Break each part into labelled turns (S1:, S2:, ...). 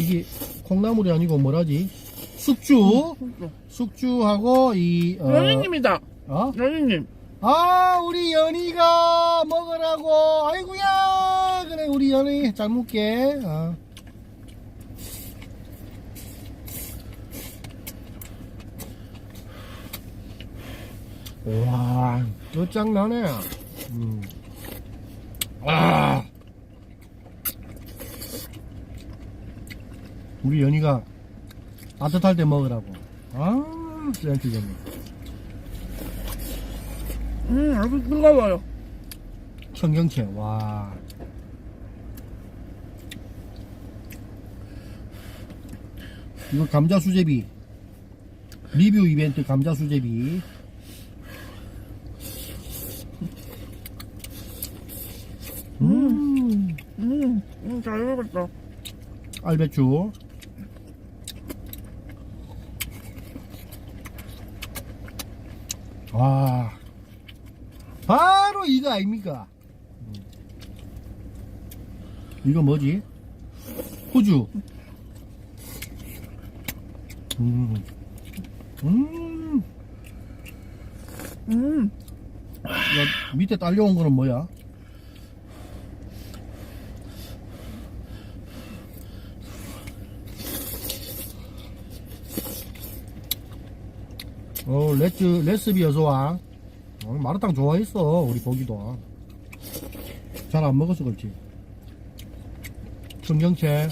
S1: 이게 콩나물이 아니고 뭐라지? 숙주. 숙주하고 이 어,
S2: 연희님이다.
S1: 어?
S2: 연희님.
S1: 아 우리 연희가 먹으라고 아이고야 그래 우리 연희 잘 먹게 어. 와 끝장나네 음. 아 우리 연희가 따뜻할 때 먹으라고. 아 센티겠네
S2: 음, 아주 뜨거워요.
S1: 청경채 와. 이거 감자 수제비. 리뷰 이벤트 감자 수제비. 음.
S2: 음, 음, 잘 먹었어.
S1: 알배추 와. 바로 이거 아닙니까? 이거 뭐지? 호주. 음, 음.
S2: 음,
S1: 야, 밑에 딸려온 거는 뭐야? 어, 레츠, 레스비 어서와. 어, 마라탕 좋아했어, 우리 보기도. 잘 안 먹어서 그렇지. 청경채.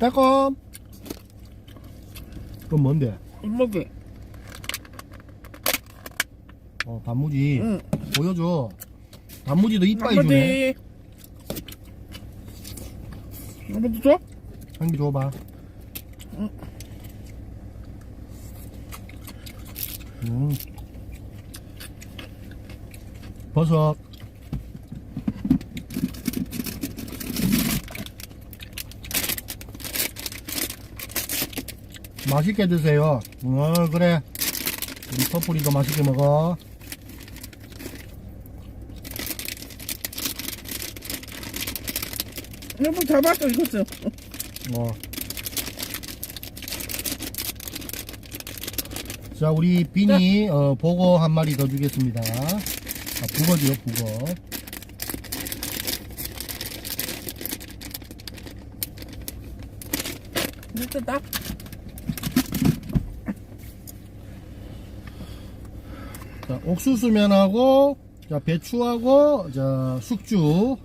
S1: 빼꼼! 그건 뭔데?
S2: 엄마게.
S1: 어, 단무지.
S2: 응.
S1: 보여줘. 단무지도 이빠이 주네.
S2: 한마디 줘?
S1: 한 개 줘봐.
S2: 응.
S1: 음. 버섯. 맛있게 드세요. 어, 그래. 우리 퍼플이도 맛있게 먹어.
S2: 여보 잡았어, 이것은.
S1: 어. 자, 우리 비니 어, 보고 한 마리 더 주겠습니다. 아, 북어지요, 북어.
S2: 됐다.
S1: 자, 옥수수면하고, 자, 배추하고, 자, 숙주.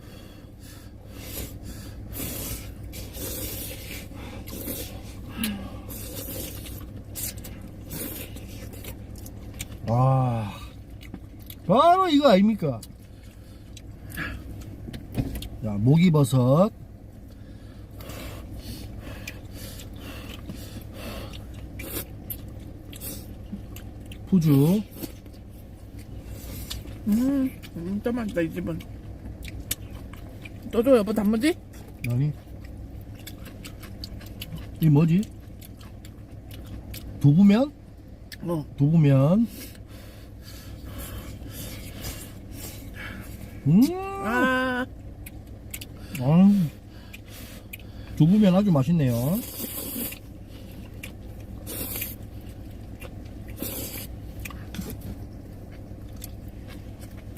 S1: 와, 바로 이거 아닙니까? 자, 목이버섯. 푸주.
S2: 음, 진짜 맛있다, 이 집은. 또 줘, 여보, 단무지?
S1: 아니 이 뭐지? 두부면?
S2: 어.
S1: 두부면 음
S2: 아,
S1: 아, 두부면 아주 맛있네요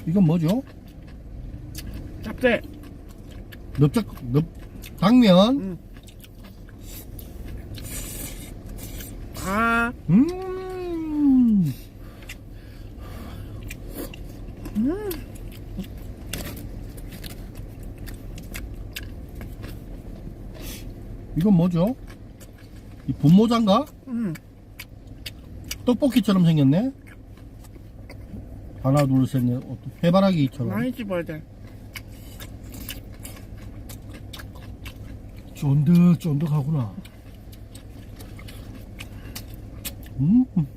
S1: 이건 뭐죠?
S2: 짭짤.
S1: 넓적 넓 당면
S2: 음. 아,
S1: 음
S2: 음.
S1: 이건 뭐죠? 이 분모장가?
S2: 음.
S1: 떡볶이처럼 생겼네? 하나, 둘, 셋, 넷, 어, 해바라기처럼.
S2: 많이 씹어야 돼.
S1: 쫀득쫀득하구나. 음. 음.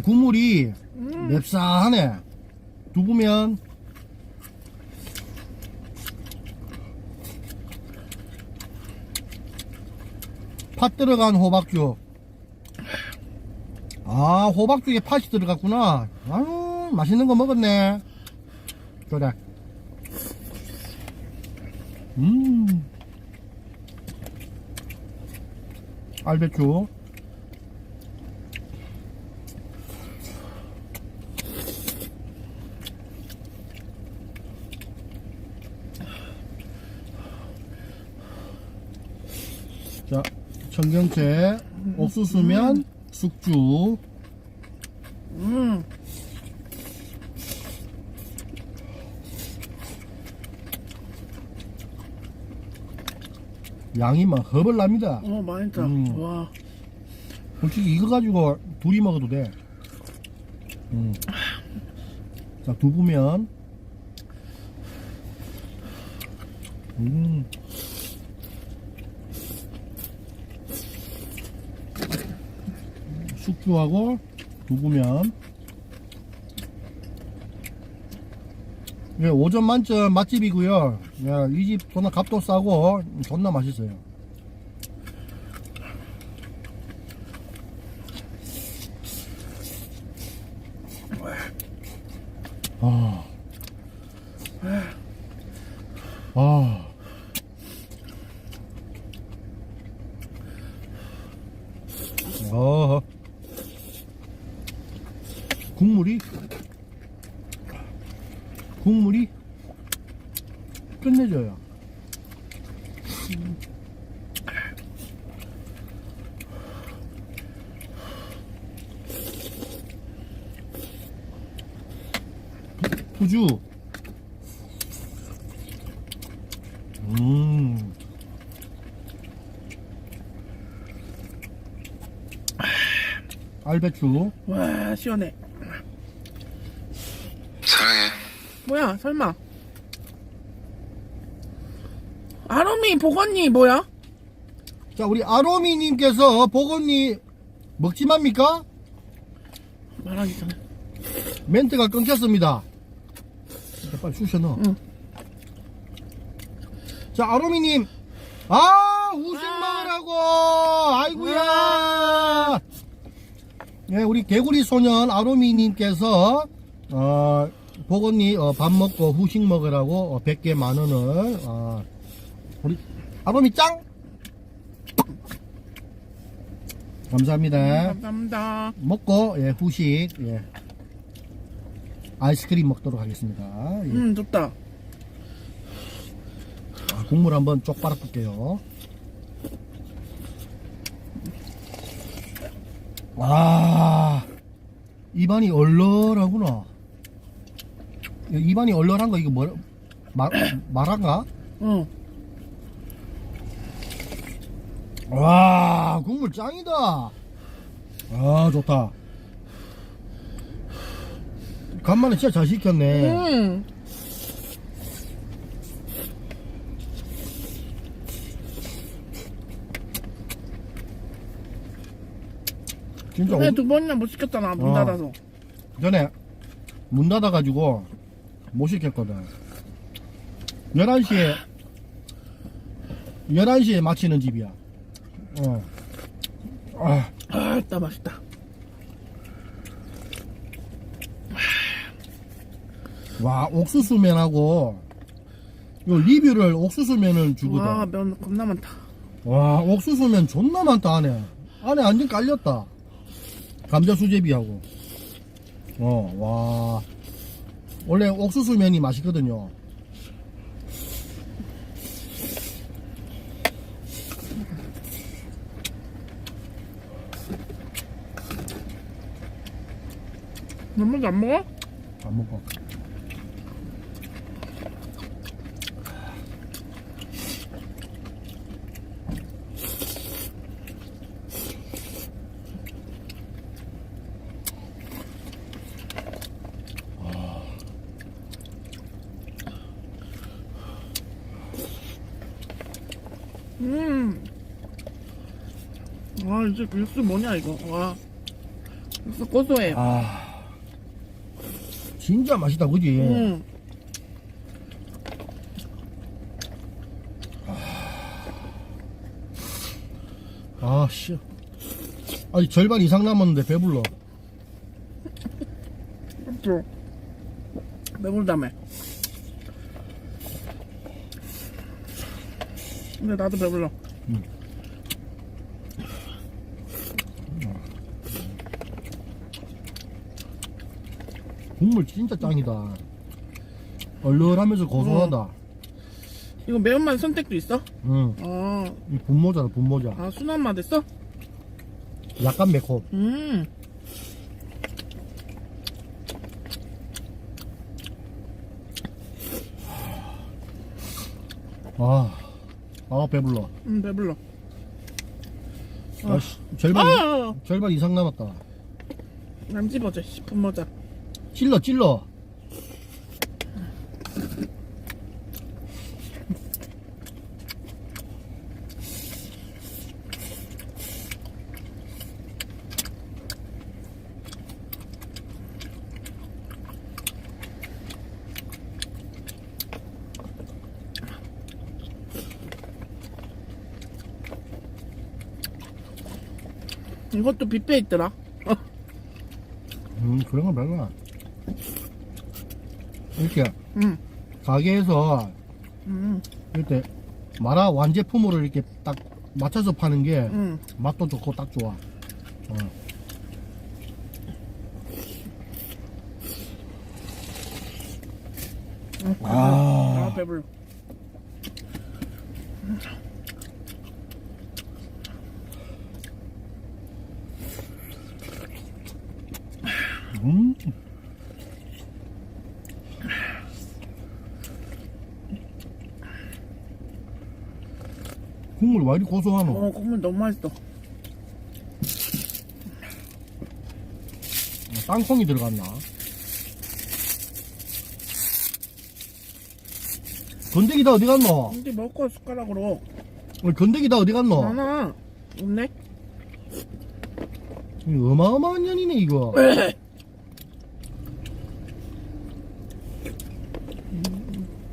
S1: 아, 국물이
S2: 음.
S1: 맵싸하네. 두부면 팥 들어간 호박죽. 아, 호박죽에 팥이 들어갔구나. 아유, 맛있는 거 먹었네. 그래. 음. 알배추. 자, 청경채, 옥수수면, 숙주.
S2: 음.
S1: 양이 막 허벌납니다.
S2: 어, 맛있다.
S1: 음.
S2: 와.
S1: 솔직히 이거 가지고 둘이 먹어도 돼. 음. 자, 두부면. 음. 숙주하고 두부면. 예, 5점 만점 맛집이고요. 예, 이집 존나 값도 싸고 존나 맛있어요. 아. 아. 어. 국물이 국물이 끝내줘요. 후주. 음. 알배추.
S2: 와, 시원해.
S3: 사랑해.
S2: 뭐야, 설마. 아로미, 보건니, 뭐야?
S1: 자, 우리 아로미님께서 보건이 먹지 맙니까?
S2: 말하기 전에.
S1: 멘트가 끊겼습니다. 자, 빨리 쑤셔 넣어.
S2: 응.
S1: 자, 아로미님. 아, 우식
S2: 아.
S1: 먹으라고! 아이고야! 예, 우리 개구리 소년 아로미님께서, 어, 보건이 어, 밥 먹고 후식 먹으라고 어, 100개 만 원을, 어, 우리 아로미 짱! 감사합니다.
S2: 감사합니다.
S1: 먹고 예, 후식 예. 아이스크림 먹도록 하겠습니다. 예.
S2: 음, 좋다.
S1: 아, 국물 한번 쪽 빨아 볼게요. 아 입안이 얼얼하구나. 이 입안이 얼얼한 거 이거 뭐 말, 말한가?
S2: 응.
S1: 와 국물 짱이다. 아 좋다. 간만에 진짜 잘 시켰네.
S2: 음.
S1: 진짜
S2: 전에
S1: 오-
S2: 두 번이나 못 시켰잖아, 문
S1: 어.
S2: 닫아서.
S1: 전에 문 닫아가지고 못 시켰거든. 11시에, 11시에 마치는 집이야. 어. 아,
S2: 아, 있다, 맛있다.
S1: 와, 옥수수면하고, 요 리뷰를 옥수수면을 주거든.
S2: 와,
S1: 와,
S2: 면 겁나 많다.
S1: 옥수수면 존나 많다, 안에. 안에 완전 깔렸다. 감자 수제비하고. 어, 와. 원래 옥수수면이 맛있거든요.
S2: 너무 안 먹어?
S1: 안 먹어.
S2: 음. 와, 이제 육수 뭐냐, 이거. 와. 육수 고소해.
S1: 아. 진짜 맛있다, 그지?
S2: 음.
S1: 아, 씨. 아직 절반 이상 남았는데 배불러.
S2: 또 배부르다며 근데 나도 배불러
S1: 국물 진짜 짱이다. 얼얼하면서 고소하다.
S2: 이거 매운맛 선택도 있어?
S1: 응.
S2: 아,
S1: 이 분모자다, 분모자.
S2: 아 순한 맛 있어?
S1: 약간 매콤.
S2: 음
S1: 아, 아, 배불러.
S2: 음, 배불러
S1: 아, 씨, 절반,
S2: 아!
S1: 절반 이상 남았다.
S2: 안 집어져 싶은 모자
S1: 찔러, 찔러.
S2: 이것도 뷔페 있더라 어.
S1: 음, 그런 건 별로야. 이렇게
S2: 음,
S1: 가게에서
S2: 음,
S1: 이렇게 마라 완제품으로 이렇게 딱 맞춰서 파는 게
S2: 음.
S1: 맛도 좋고 딱 좋아. 어. 아.
S2: 아 배불러
S1: 음. 국물 왜 이리 고소하노?
S2: 어 국물 너무 맛있어
S1: 땅콩이 들어갔나? 건더기 다 어디 갔노?
S2: 근데 먹고 숟가락으로
S1: 어, 건더기 다 어디 갔노?
S2: 하나 없네
S1: 어마어마한 년이네 이거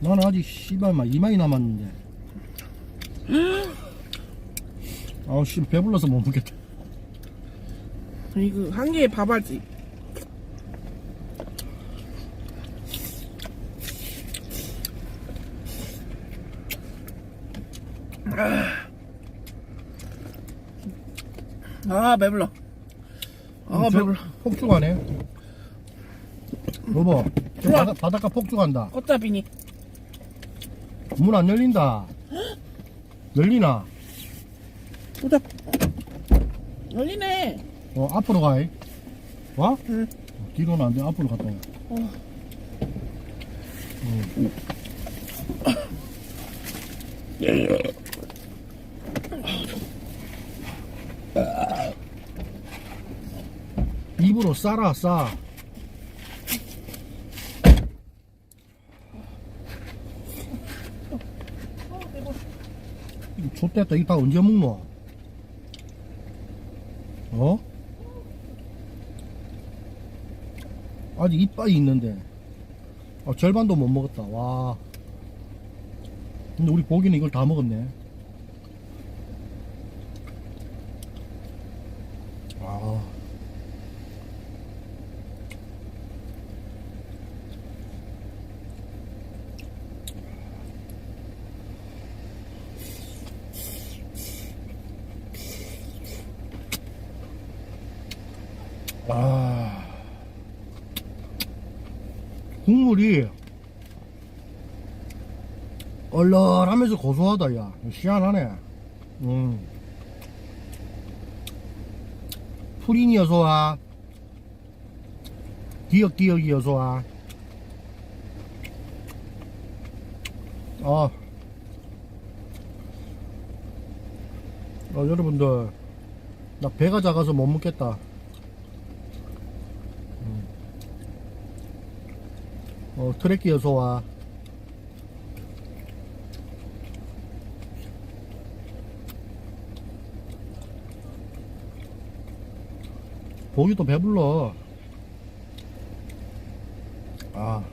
S1: 나는 아직 씨발 막 이만이 남았는데 아우 씨 배불러서 못 먹겠다.
S2: 이거 한 개에 밥알지. 아. 배불러. 아
S1: 저-
S2: 배불러.
S1: 폭죽하네. 여보
S2: 우와.
S1: 바다, 바닷가 폭죽한다.
S2: 꽃잡이니?
S1: 문 안 열린다. 열리나?
S2: 보자 열리네
S1: 어 앞으로 가 와?
S2: 응.
S1: 뒤로는 안 돼 앞으로 갔다 와
S2: 어.
S1: 응. 입으로 싸라 싸 좆됐다 이밥 언제 먹노? 어? 아직 이빨이 있는데. 아, 절반도 못 먹었다. 와. 근데 우리 고기는 이걸 다 먹었네 아 아. 국물이 얼얼하면서 고소하다 야. 시원하네. 음. 프린이 어서와. 기억기억이 어서와. 아. 어, 여러분들. 나 배가 작아서 못 먹겠다 어, 트레끼 어서와. 고기도 배불러. 아.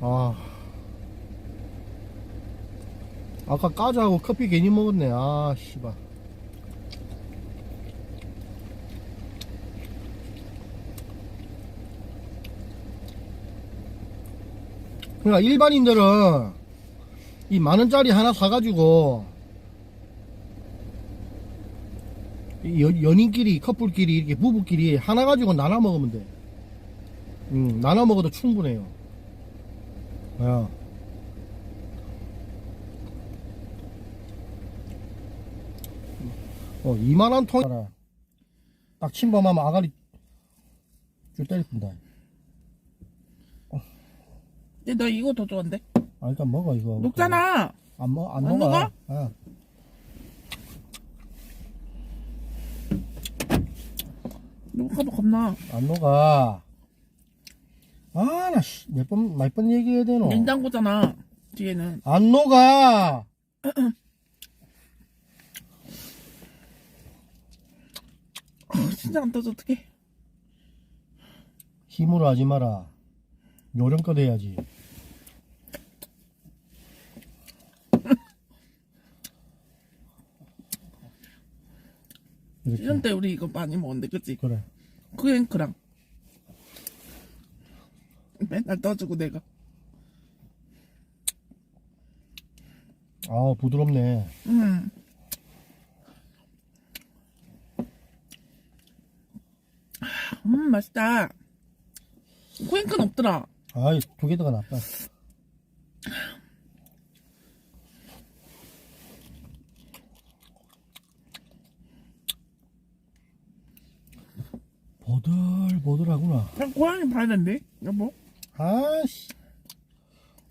S1: 아. 아까 까자하고 커피 괜히 먹었네. 아, 씨발. 그러니까 일반인들은 이 만 원짜리 하나 사가지고 이 연, 연인끼리 커플끼리 이렇게 부부끼리 하나 가지고 나눠 먹으면 돼. 음, 나눠 먹어도 충분해요. 야. 어, 이만한 통. 딱 침범하면 아가리 줄 때릴 뿐다.
S2: 근데 너 이거 더 좋아한대?
S1: 아, 일단 먹어, 이거.
S2: 녹잖아.
S1: 안 먹어, 안,
S2: 안
S1: 녹아.
S2: 아. 녹아봐 겁나.
S1: 안 녹아. 아, 나, 씨, 몇 번, 몇 번 얘기해야 되노?
S2: 냉장고잖아. 뒤에는.
S1: 안 녹아!
S2: 아, 진짜 안 떠져 어떡해.
S1: 힘으로 하지 마라. 요령껏 해야지. 이렇게.
S2: 시즌 때 우리 이거 많이 먹었는데 그치?
S1: 그래.
S2: 그 앵크랑. 맨날 떠주고 내가.
S1: 아, 부드럽네.
S2: 음. 음 맛있다. 코잉크는 없더라.
S1: 아이, 두 개 더가 낫다. 보들보들하구나.
S2: 그냥 고양이 봐야 된대. 여보.
S1: 아씨.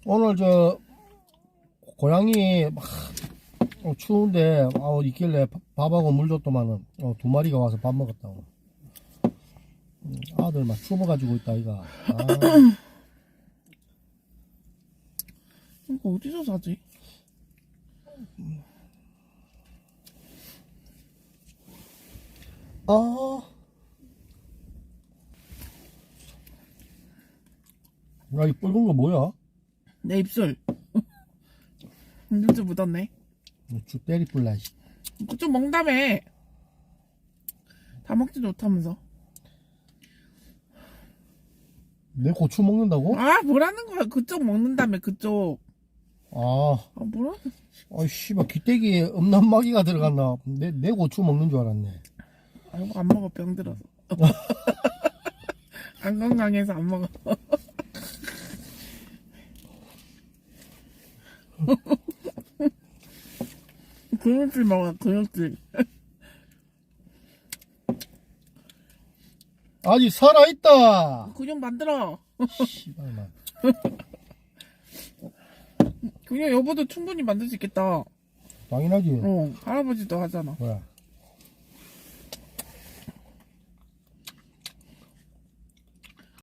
S1: 오늘 저, 고양이 막, 어, 추운데, 아, 있길래 밥- 밥하고 물 줬더만은, 어, 두 마리가 와서 밥 먹었다고. 음, 아들 막 숨어가지고 있다, 이가. 아,
S2: 이거 어디서 사지?
S1: 아. 야, 이 붉은 거 뭐야?
S2: 내 입술. 입술 묻었네.
S1: 쭉 때리 뿔라, 씨.
S2: 그쪽 먹다며. 다 먹지도 못하면서.
S1: 내 고추 먹는다고?
S2: 아, 뭐라는 거야. 그쪽 먹는다며, 그쪽.
S1: 아,
S2: 아, 뭐라?
S1: 아이, 씨발, 귀때기에 음란마귀가 들어갔나. 내, 내 고추 먹는 줄 알았네.
S2: 아, 안 먹어, 병 들어서. 안 건강해서 안 먹어. 근육질 먹어, 근육질.
S1: 아직 살아있다!
S2: 근육 만들어.
S1: 씨발만.
S2: 근육 여보도 충분히 만들 수 있겠다.
S1: 당연하지.
S2: 어, 할아버지도 하잖아.
S1: 뭐야.